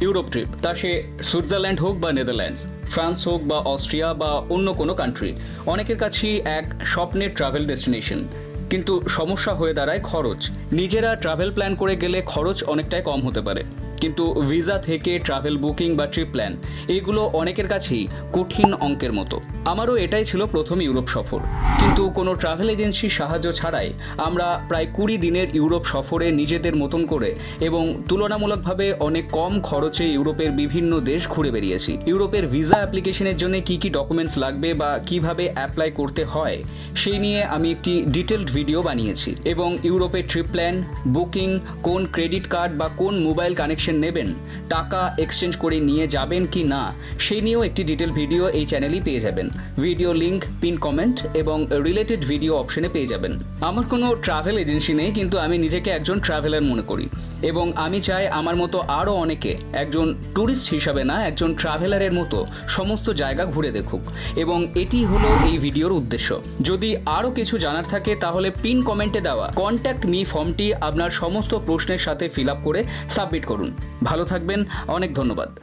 Europe trip, তা সে Switzerland হোক বা নেদারল্যান্ডস, ফ্রান্স হোক বা অস্ট্রিয়া বা অন্য কোনো কান্ট্রি অনেকের কাছেই এক স্বপ্নের ট্রাভেল ডেস্টিনেশন কিন্তু সমস্যা হয়ে দাঁড়ায় খরচ। নিজেরা ট্রাভেল প্ল্যান করে গেলে খরচ অনেকটাই কম হতে পারে। কিন্তু ভিসা থেকে ট্রাভেল বুকিং বা ট্রিপ প্ল্যান, এগুলো অনেকের কাছেই কঠিন অঙ্কের মতো। আমারও এটাই ছিল প্রথম ইউরোপ সফর। কিন্তু কোনো ট্রাভেল এজেন্সির সাহায্য ছাড়াই আমরা প্রায় কুড়ি দিনের ইউরোপ সফরে নিজেদের মতন করে এবং তুলনামূলকভাবে অনেক কম খরচে ইউরোপের বিভিন্ন দেশ ঘুরে বেরিয়েছি ইউরোপের ভিসা অ্যাপ্লিকেশনের জন্য কি কি ডকুমেন্টস লাগবে বা কীভাবে অ্যাপ্লাই করতে হয়, সেই নিয়ে আমি একটি ডিটেলড ভিডিও বানিয়েছি। এবং ইউরোপের ট্রিপ প্ল্যান, বুকিং, কোন ক্রেডিট কার্ড বা কোন মোবাইল কানেকশন নেবেন, টাকা এক্সচেঞ্জ করে নিয়ে যাবেন কি না সেই নিয়েও একটি ডিটেল ভিডিও এই চ্যানেলেই পেয়ে যাবেন। ভিডিও লিংক পিন কমেন্ট এবং রিলেটেড ভিডিও অপশনে পেয়ে যাবেন। আমার কোনো ট্রাভেল এজেন্সি নেই, কিন্তু আমি নিজেকে একজন ট্রাভেলার মনে করি। এবং আমি চাই আমার মতো আরও অনেকে একজন ট্যুরিস্ট হিসাবে না, একজন ট্রাভেলারের মতো সমস্ত জায়গা ঘুরে দেখুক। এবং এটি হলো এই ভিডিওর উদ্দেশ্য। যদি আরও কিছু জানার থাকে, তাহলে পিন কমেন্টে দেওয়া কন্ট্যাক্ট মি ফর্মটি আপনার সমস্ত প্রশ্নের সাথে ফিল আপ করে সাবমিট করুন। ভালো থাকবেন অনেক ধন্যবাদ।